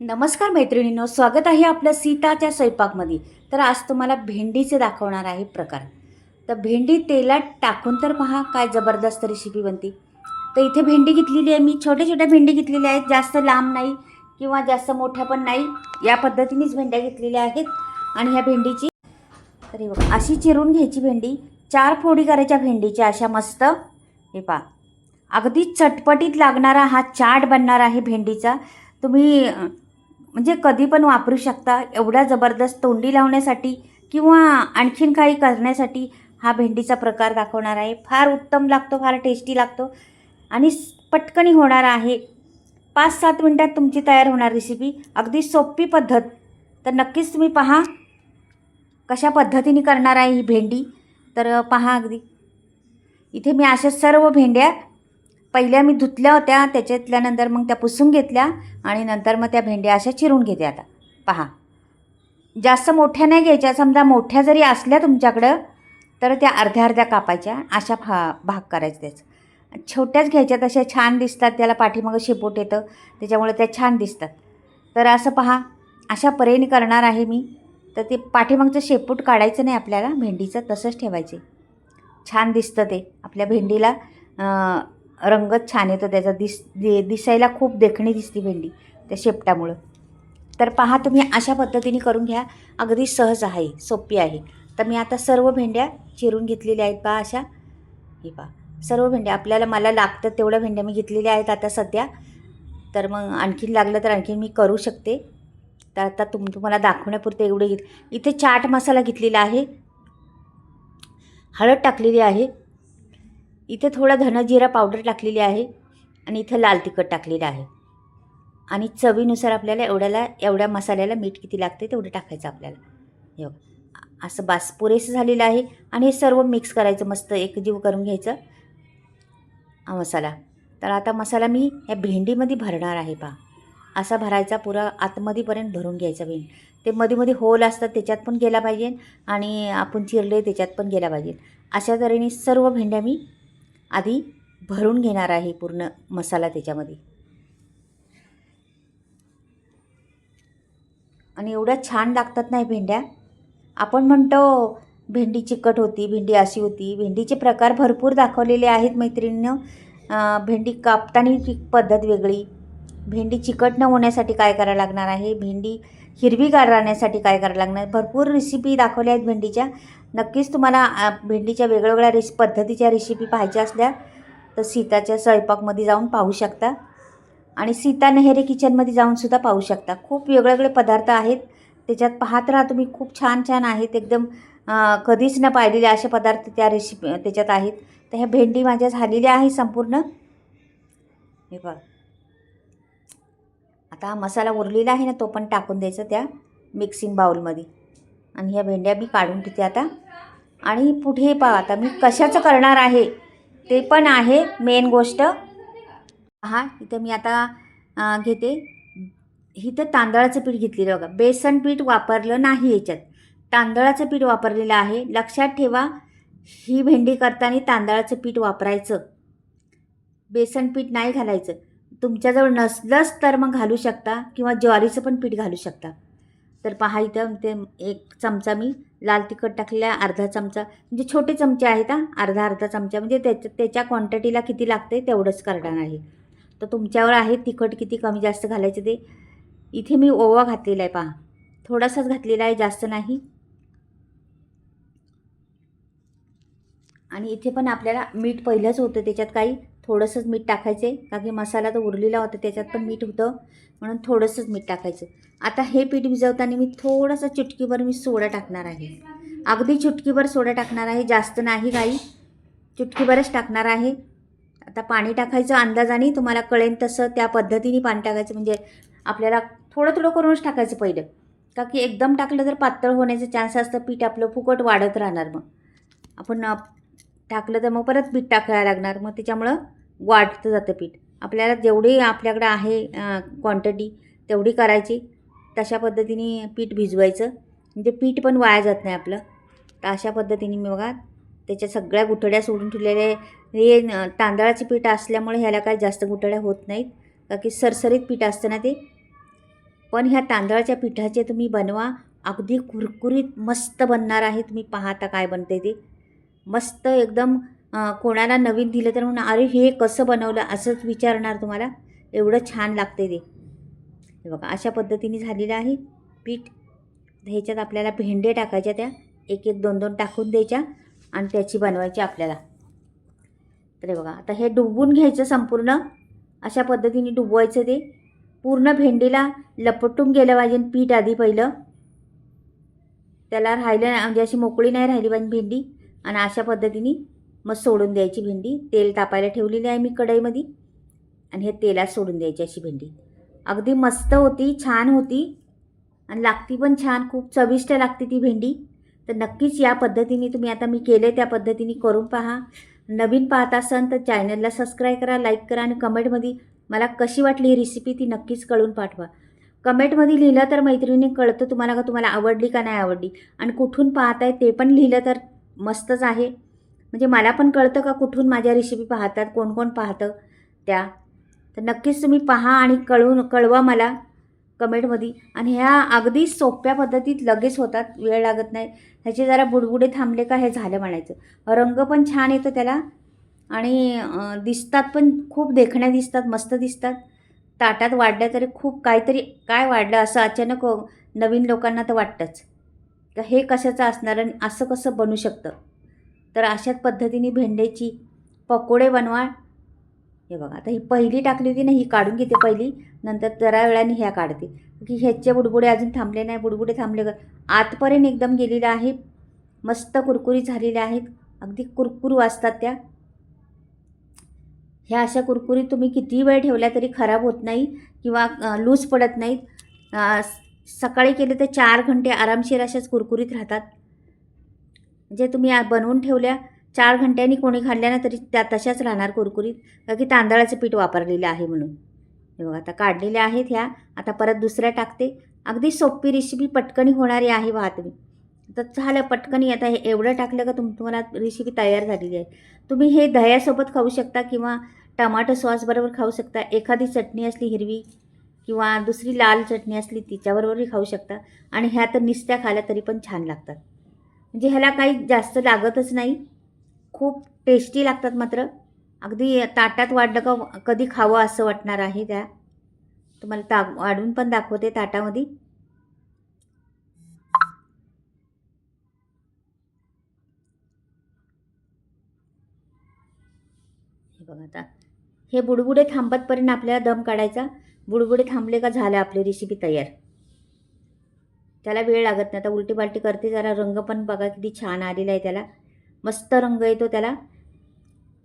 नमस्कार मैत्रिणींनो स्वागत आहे आपलं सीताच्या स्वयंपाकमध्ये. तर आज तुम्हाला भेंडीचे दाखवणार आहे प्रकार. तर भेंडी तेलात टाकून तर पहा काय जबरदस्त रेसिपी बनते. तर इथे भेंडी घेतलेली आहे मी. छोट्या छोट्या भेंडी घेतलेल्या आहेत. जास्त लांब नाही किंवा जास्त मोठ्या पण नाही. या पद्धतीनेच भेंड्या घेतलेल्या आहेत. आणि ह्या भेंडीची तरी बघा अशी चिरून घ्यायची भेंडी. चार फोडी करायच्या भेंडीच्या अशा मस्त. हे पहा. अगदी चटपटीत लागणारा हा चाट बनणार आहे भेंडीचा. तुम्ही म्हणजे कधी पण वापरू शकता. एवढा जबरदस्त तोंडी लावण्यासाठी किंवा आणखीन काही करण्यासाठी हा भेंडीचा प्रकार दाखवणार आहे. फार उत्तम लागतो फार टेस्टी लागतो. आणि पटकनी होणार आहे. पाच सात मिनटात तुमची तयार होणार रेसिपी अगदी सोपी पद्धत. तर नक्कीच तुम्ही पहा कशा पद्धतीने करणार आहे ही भेंडी. तर पहा अगदी. इथे मी अशा सर्व भेंड्या पहिल्या मी धुतल्या होत्या त्याच्यातल्यानंतर मग त्या पुसून घेतल्या आणि नंतर मग त्या भेंड्या अशा चिरून घेते आता. पहा. जास्त मोठ्या नाही घ्यायच्या समजा मोठ्या जरी असल्या तुमच्याकडं तर त्या अर्ध्या अर्ध्या कापायच्या अशा भा भाग करायचे त्याचं. छोट्याच घ्यायच्या तशा छान दिसतात त्याला पाठीमागं शेपूट येतं त्याच्यामुळे त्या छान दिसतात. तर असं पहा. अशा परेने करणार आहे मी. तर ते पाठीमागचं शेपूट काढायचं नाही आपल्याला भेंडीचं तसंच ठेवायचे. छान दिसतं ते आपल्या भेंडीला. रंगच छान येतो त्याचा दिस दि दिसायला खूप देखणी दिसते भेंडी त्या शेपटामुळं. तर पहा तुम्ही अशा पद्धतीने करून घ्या. अगदी सहज आहे सोपी आहे. तर मी आता सर्व भेंड्या चिरून घेतलेल्या आहेत पहा अशा. हे पहा सर्व भेंड्या. आपल्याला मला लागतं तेवढ्या भेंड्या मी घेतलेल्या आहेत आता सध्या. तर मग आणखीन लागलं तर आणखीन मी करू शकते. तर आता तुम तुम्हाला दाखवण्यापुरते एवढे घेत इथे चाट मसाला घेतलेला आहे. हळद टाकलेली आहे. इथे थोडा धनजिरा पावडर टाकलेली आहे आणि इथं लाल तिखट टाकलेलं आहे. आणि चवीनुसार आपल्याला एवढ्याला एवढ्या मसाल्याला मीठ किती लागते तेवढं टाकायचं आपल्याला. असं बास पुरेसं झालेलं आहे. आणि हे सर्व मिक्स करायचं मस्त एकजीव करून घ्यायचं. हा मसाला. तर आता मसाला मी ह्या भेंडीमध्ये भरणार आहे पहा. असा भरायचा पुरा आतमध्येपर्यंत भरून घ्यायचा भेंड. ते मध्ये मध्ये होल असतात त्याच्यात पण गेला पाहिजे आणि आपण चिरले त्याच्यात पण गेला पाहिजे. अशा तऱ्हेने सर्व भेंड्या मी आधी भरून घेणार आहे पूर्ण मसाला त्याच्यामध्ये. आणि एवढ्या छान लागतात नाही भेंड्या? आपण म्हणतो भेंडी चिकट होती भेंडी अशी होती. भेंडीचे प्रकार भरपूर दाखवलेले आहेत मैत्रिणीनं. भेंडी कापतानी पद्धत वेगळी. भेंडी चिकट न होण्यासाठी काय करायला लागणार आहे? भेंडी हिरवीगार राहण्यासाठी काय करायला लागणार? भरपूर रेसिपी दाखवल्या आहेत भेंडीच्या. नक्कीच तुम्हाला भेंडीच्या वेगवेगळ्या रेसि पद्धतीच्या रेसिपी पाहायच्या असल्या तर सीताच्या स्वयंपाकमध्ये जाऊन पाहू शकता. आणि सीता नेहरे किचनमध्ये जाऊनसुद्धा पाहू शकता. खूप वेगवेगळे पदार्थ आहेत. त्याच्यात पाहत राहा तुम्ही खूप छान छान आहेत. एकदम कधीच न पाहिलेले असे पदार्थ त्या रेसिपी त्याच्यात आहेत. तर ह्या भेंडी माझ्या झालेल्या आहे संपूर्ण. हे बघ. आता हा मसाला उरलेला आहे ना तो पण टाकून द्यायचा त्या मिक्सिंग बाउलमध्ये आणि ह्या भेंड्या मी काढून घेते आता. आणि पुढे पहा आता मी कशाचं करणार आहे? ते पण आहे मेन गोष्ट. हा इथं मी आता घेते. इथं तांदळाचं पीठ घेतलेलं बघा. बेसन पीठ वापरलं नाही याच्यात. तांदळाचं पीठ वापरलेलं आहे. लक्षात ठेवा ही भेंडी करताना तांदळाचं पीठ वापरायचं. बेसन पीठ नाही घालायचं. तुमच्याजवळ नसलंच तर मग घालू शकता किंवा ज्वारीचं पण पीठ घालू शकता. तर पहा इथं ते एक चमचा मी लाल तिखट टाकलेला अर्धा चमचा. म्हणजे छोटे चमचे आहेत हा. अर्धा अर्धा चमचा. म्हणजे त्याच्या त्याच्या क्वांटिटीला किती लागते तेवढंच करणार आहे. तर तुमच्यावर आहे तिखट किती कमी जास्त घालायचं ते. इथे मी ओवा घातलेला आहे पहा. थोडासाच घातलेला आहे जास्त नाही. आणि इथे पण आपल्याला मीठ पहिलंच होतं त्याच्यात काही. थोडंसंच मीठ टाकायचे. कारण का की मसाला तर उरलेला होता त्याच्यात पण मीठ होतं. म्हणून थोडंसंच मीठ टाकायचं. आता हे पीठ भिजवताना मी थोडंसं चुटकीभर मी सोडा टाकणार आहे. अगदी चुटकीभर सोडा टाकणार आहे जास्त नाही काही चुटकीभरच टाकणार आहे. आता पाणी टाकायचं अंदाजाने तुम्हाला कळेल तसं त्या पद्धतीने पाणी टाकायचं. म्हणजे आपल्याला थोडं थोडं करूनच टाकायचं पहिलं. का की एकदम टाकलं तर पातळ होण्याचं चान्स असतं पीठ आपलं फुकट वाढत राहणार मग. आपण टाकलं तर मग परत पीठ टाकायला लागणार. मग त्याच्यामुळं वाढतं जातं पीठ. आपल्याला जेवढी आपल्याकडं आहे क्वांटिटी तेवढी करायची. तशा पद्धतीने पीठ भिजवायचं. म्हणजे पीठ पण वाया जात नाही आपलं. तर अशा पद्धतीने मी बघा त्याच्या सगळ्या गुठड्या सोडून ठेवलेले हे तांदळाचे पीठ असल्यामुळे ह्याला काही जास्त गुठड्या होत नाहीत. का की सरसरीत पीठ असतं ना ते. पण ह्या तांदळाच्या पिठाचे तुम्ही बनवा. अगदी कुरकुरीत मस्त बनणार आहे. तुम्ही पाहता काय बनते ते. मस्त एकदम कोणाला नवीन दिलं तर म्हणून अरे हे कसं बनवलं? असंच विचारणार तुम्हाला. एवढं छान लागते ते. हे बघा अशा पद्धतीने झालेलं आहे. पीठ ह्याच्यात आपल्याला भेंडे टाकायच्या त्या. एक एक दोन दोन टाकून द्यायच्या आणि त्याची बनवायची आपल्याला. तर हे बघा आता हे डुबवून घ्यायचं संपूर्ण. अशा पद्धतीने डुबवायचं ते. पूर्ण भेंडीला लपटून गेलं पाहिजे पीठ आधी पहिलं. त्याला राहिलं म्हणजे अशी मोकळी नाही राहिली पाहिजे भेंडी. आणि अशा पद्धतीने मग सोडून द्यायची भेंडी. तेल तापायला ठेवलेली आहे मी कढईमध्ये. आणि हे तेलात सोडून द्यायची अशी भेंडी. अगदी मस्त होती छान होती. आणि लागती पण छान खूप चविष्ट लागते ती भेंडी. तर नक्कीच या पद्धतीने तुम्ही आता मी केले त्या पद्धतीने करून पहा. नवीन पाहत असाल तर चॅनलला सबस्क्राईब करा लाईक करा आणि कमेंटमध्ये मला कशी वाटली ही रेसिपी ती नक्कीच कळून पाठवा. कमेंटमध्ये लिहिलं तर मैत्रिणी कळतं तुम्हाला का तुम्हाला आवडली का नाही आवडली. आणि कुठून पाहताय ते पण लिहिलं तर मस्तच आहे. म्हणजे मला पण कळतं का कुठून माझ्या रेसिपी पाहतात कोण कोण पाहतं त्या. तर नक्कीच तुम्ही पहा आणि कळून कळवा मला कमेंटमध्ये. आणि ह्या अगदी सोप्या पद्धतीत लगेच होतात वेळ लागत नाही. ह्याचे जरा बुडबुडे थांबले का हे झालं म्हणायचं. रंग पण छान येतो त्याला आणि दिसतात पण खूप देखण्या दिसतात मस्त दिसतात. ताटात वाढल्या तरी खूप काहीतरी काय वाढलं असं अचानक नवीन लोकांना तर वाटतंच. का हे कशाचं असणार आणि असं कसं बनू शकतं? तर अशाच पद्धतीने भेंड्याची पकोडे बनवा. हे बघा आता ही पहिली टाकली होती ना ही काढून घेते पहिली. नंतर जरा वेळाने ह्या काढते. की ह्याचे बुडबुडे अजून थांबले नाही. बुडबुडे थांबले का? आतपर्यंत एकदम गेलेले आहे मस्त कुरकुरी झालेल्या आहेत. अगदी कुरकुरू असतात त्या. ह्या अशा कुरकुरीत तुम्ही किती वेळ ठेवल्या तरी खराब होत नाही किंवा लूज पडत नाहीत. सकाळी केले तर चार घंटे आरामशीर अशाच कुरकुरीत राहतात. जे तुम्ही बनवून ठेवल्या चार घंट्यांनी कोणी खाल्ल्या ना तरी त्या तशाच राहणार कुरकुरीत. की तांदळाचं पीठ वापरलेलं आहे म्हणून. हे बघा आता काढलेल्या आहेत ह्या. आता परत दुसऱ्या टाकते. अगदी सोपी रेसिपी पटकनी होणारी आहे वाहत मी. तर झालं पटकनी. आता हे एवढं टाकलं का तुम तुम्हाला रेसिपी तयार झालेली आहे. तुम्ही हे दह्यासोबत खाऊ शकता किंवा टमाटो सॉसबरोबर खाऊ शकता. एखादी चटणी असली हिरवी किंवा दुसरी लाल चटणी असली तिच्याबरोबरही खाऊ शकता. आणि ह्या तर निस्त्या खाल्या तरी पण छान लागतात. म्हणजे ह्याला काही जास्त लागतच नाही. खूप टेस्टी लागतात मात्र. अगदी ताटात वाढलं का कधी खावं असं वाटणार आहे त्या. तुम्हाला ता वाढून पण दाखवते ताटामध्ये. हे बघा आता. हे बुडबुडे थांबतपर्यंत आपल्याला दम काढायचा. बुडबुडे थांबले का झालं आपली रेसिपी तयार? त्याला वेळ लागत नाही. आता उलटी बालटी करते जरा. रंग पण बघा किती छान आलेला आहे त्याला. मस्त रंग येतो त्याला.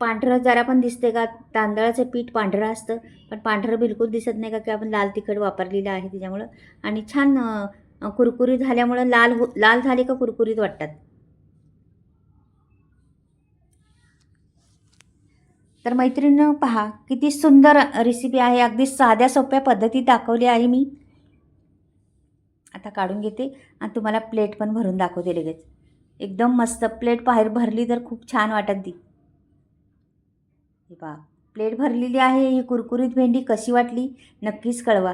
पांढरं जरा पण दिसते का? तांदळाचं पीठ पांढरं असतं. पण पांढरं बिलकुल दिसत नाही का? की आपण लाल तिखट वापरलेलं आहे त्याच्यामुळं. आणि छान कुरकुरीत झाल्यामुळं लाल हो लाल झाले का कुरकुरीत वाटतात? तर मैत्रिणीनं पहा किती सुंदर रेसिपी आहे. अगदी साध्या सोप्या पद्धतीत दाखवली आहे मी. आता काढून घेते आणि तुम्हाला प्लेट पण भरून दाखवते लगेच. एकदम मस्त प्लेट बाहेर भरली तर खूप छान वाटत ती. बा प्लेट भरलेली आहे. ही कुरकुरीत भेंडी कशी वाटली नक्कीच कळवा.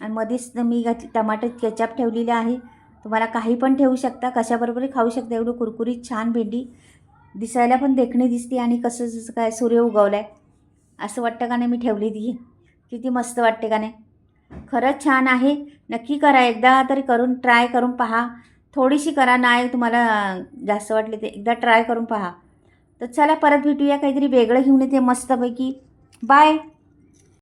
आणि मध्येच मी घातली टमाटर केचप ठेवलेली आहे. तुम्हाला काही पण ठेवू शकता कशाबरोबरही खाऊ शकता. एवढं कुरकुरीत छान भेंडी. दिसायला पण देखणी दिसते आणि कसं जसं काय सूर्य उगवला आहे असं वाटतं का नाही मी ठेवली ती? किती मस्त वाटते का नाही? खरंच छान आहे. नक्की करा. एकदा तरी करून ट्राय करून पहा. थोडीशी करा. नाही तुम्हाला जास्त वाटले ते एकदा ट्राय करून पहा. तर चला परत भेटूया. काहीतरी वेगळं घेऊन येते मस्तपैकी. बाय